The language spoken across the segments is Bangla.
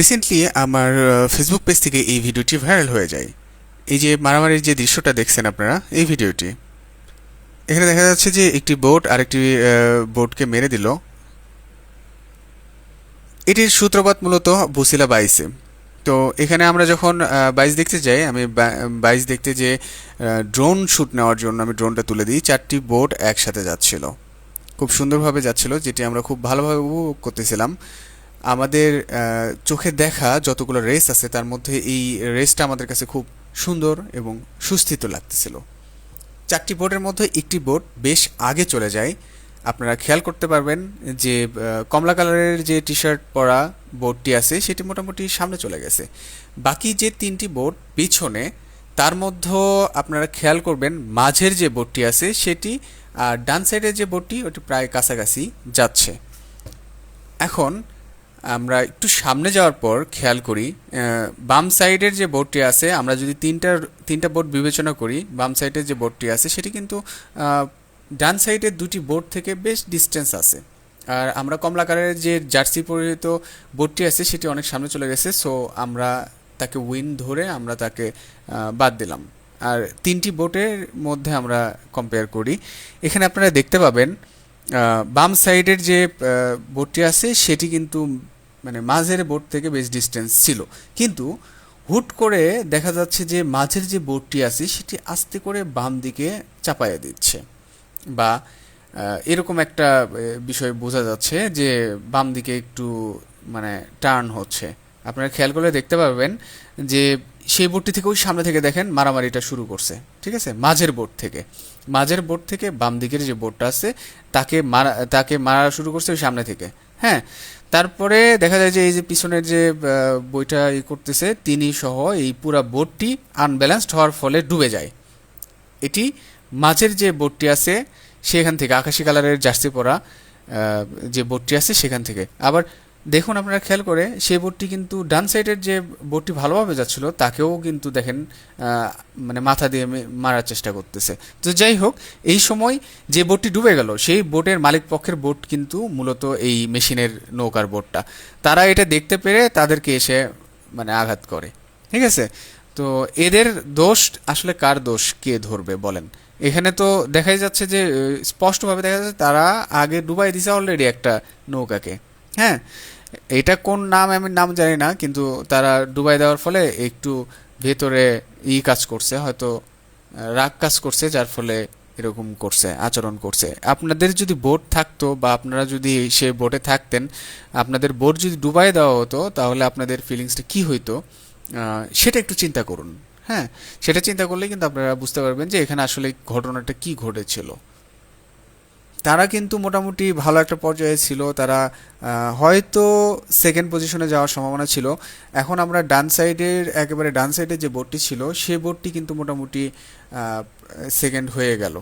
রিসেন্টলি আমার ফেসবুক পেজ থেকে এই ভিডিওটি ভাইরাল হয়ে যায়। এই যে মারামারির যে দৃশ্যটা দেখছেন আপনারা, এই ভিডিওটি। এখানে দেখা যাচ্ছে যে একটি বোট আরেকটি বোটকে মেরে দিল। এটির সূত্রপাত মূলত বুসিলা বাইসে। তো এখানে আমরা যখন বাইস দেখতে যাই, আমি বাইস দেখতে যে ড্রোন শ্যুট নেওয়ার জন্য আমি ড্রোনটা তুলে দিই, চারটি বোট একসাথে যাচ্ছিল। খুব সুন্দরভাবে যাচ্ছিল, যেটি আমরা খুব ভালোভাবে উপভোগ করতেছিলাম। আমাদের চোখে দেখা যতগুলো রেস আছে, তার মধ্যে এই রেসটা আমাদের কাছে খুব সুন্দর এবং সুস্থিত লাগতেছিল। চারটি বোর্ডের মধ্যে একটি বোট বেশ আগে চলে যায়। আপনারা খেয়াল করতে পারবেন যে কমলা কালারের যে টি শার্ট পরা বোর্ডটি আছে, সেটি মোটামুটি সামনে চলে গেছে। বাকি যে তিনটি বোর্ড পিছনে, তার মধ্যে আপনারা খেয়াল করবেন মাঝের যে বোর্ডটি আছে, সেটি আর ডান সাইডের যে বোর্ডটি ওটি প্রায় কাছাকাছি যাচ্ছে। এখন আমরা একটু সামনে যাওয়ার পর খেয়াল করি বাম সাইডের যে বোটটি আছে, আমরা যদি তিনটার, তিনটা বোট বিবেচনা করি, বাম সাইডের যে বোটটি আছে, সেটি কিন্তু ডান সাইডের দুটি বোট থেকে বেশ ডিস্টেন্স আছে। আর আমরা কমলা কালারের যে জার্সি পরিহিত বোটটি আছে, সেটি অনেক সামনে চলে গেছে, সো আমরা তাকে উইন ধরে আমরা তাকে বাদ দিলাম। আর তিনটি বোটের মধ্যে আমরা কম্পেয়ার করি। এখানে আপনারা দেখতে পাবেন বাম সাইডের যে বোটটি আছে, সেটি কিন্তু মানে মাঝের বোট থেকে বেশ ডিস্টেন্স ছিল। কিন্তু হুট করে দেখা যাচ্ছে যে মাঝের যে বোর্ডটি আছে, সেটি আস্তে করে বাম দিকে চাপাইয়া দিচ্ছে। বা এরকম একটা বিষয় বোঝা যাচ্ছে যে বাম দিকে একটু মানে টার্ন হচ্ছে। আপনারা খেয়াল করলে দেখতে পাবেন যে সেই থেকে ওই সামনে থেকে দেখেন মারামারিটা শুরু করছে। ঠিক আছে? মাঝের বোট থেকে। মাঝের বোর্ড থেকে বাম দিকের যে বোর্ডটা আছে, তাকে মারা তাকে মারা শুরু করছে ওই সামনে থেকে। হ্যাঁ তারপরে দেখা যায় যে এই যে পিছনের যে বইটা ই করতেছে, তিনি সহ এই পুরা বোটটি আনব্যালেন্সড হওয়ার ফলে ডুবে যায়। এটি মাঝের যে বোর্ডটি আছে, সেখান থেকে, আকাশি কালারের জার্সি পরা যে বোটটি আছে, সেখান থেকে। আবার দেখুন আপনারা খেয়াল করে, সেই বোটটি কিন্তু ডান সাইডের যে বোটটি ভালোভাবে যাচ্ছিল, তাকেও কিন্তু দেখেন মানে মাথা দিয়ে মারার চেষ্টা করতেছে। তো যাই হোক, এই সময় যে বোটটি ডুবে গেল, সেই বোটের মালিক পক্ষের বোট কিন্তু মূলত এই মেশিনের নৌকার বোটটা। তারা এটা দেখতে পেরে তাদেরকে এসে মানে আঘাত করে। ঠিক আছে? তো এদের দোষ, আসলে কার দোষ, কে ধরবে বলেন? এখানে তো দেখাই যাচ্ছে যে স্পষ্টভাবে দেখা যাচ্ছে তারা আগে ডুবাই দিছে অলরেডি একটা নৌকাকে। হ্যাঁ এটা কোন নাম আমি নাম জানি না, কিন্তু তারা ডুবাই দেওয়ার ফলে একটু ভেতরে ই কাজ করছে, হয়তো রাগ কাজ করছে, যার ফলে এরকম করছে, আচরণ করছে। আপনাদের যদি বোট থাকতো বা আপনারা যদি সে বোটে থাকতেন, আপনাদের বোট যদি ডুবাই দেওয়া হতো, তাহলে আপনাদের ফিলিংসটা কি হইতো? সেটা একটু চিন্তা করুন হ্যাঁ? সেটা চিন্তা করলে কিন্তু আপনারা বুঝতে পারবেন যে এখানে আসলে ঘটনাটা কি ঘটেছিল। তারা কিন্তু মোটামুটি ভালো একটা পর্যায়ে ছিল। তারা হয়তো সেকেন্ড পজিশনে যাওয়ার সম্ভাবনা ছিল। এখন আমরা ডান সাইডের একেবারে ডান সাইডের যে বোটটি ছিল সে বোটটি কিন্তু মোটামুটি সেকেন্ড হয়ে গেল।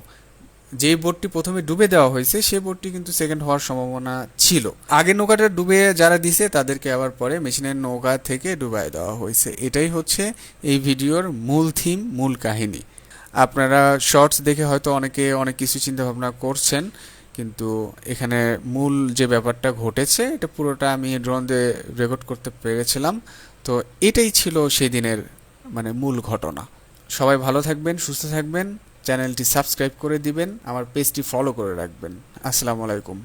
যে বোটটি প্রথমে ডুবে দেওয়া হয়েছে সে বোটটি কিন্তু সেকেন্ড হওয়ার সম্ভাবনা ছিল। আগে নৌকাটা ডুবে যারা দিছে, তাদেরকে আবার পরে মেশিনের নৌকা থেকে ডুবাই দেওয়া হয়েছে। এটাই হচ্ছে এই ভিডিওর মূল থিম মূল কাহিনী। আপনারা শর্টস দেখে হয়তো অনেকে অনেক কিছু চিন্তা ভাবনা করছেন, কিন্তু এখানে মূল যে ব্যাপারটা ঘটেছে, এটা পুরোটা আমি ড্রোন দিয়ে রেকর্ড করতে পেরেছিলাম। তো এটাই ছিল সেই দিনের মানে মূল ঘটনা। সবাই ভালো থাকবেন, সুস্থ থাকবেন, চ্যানেলটি সাবস্ক্রাইব করে দিবেন, আমার পেজটি ফলো করে রাখবেন। আসসালামু আলাইকুম।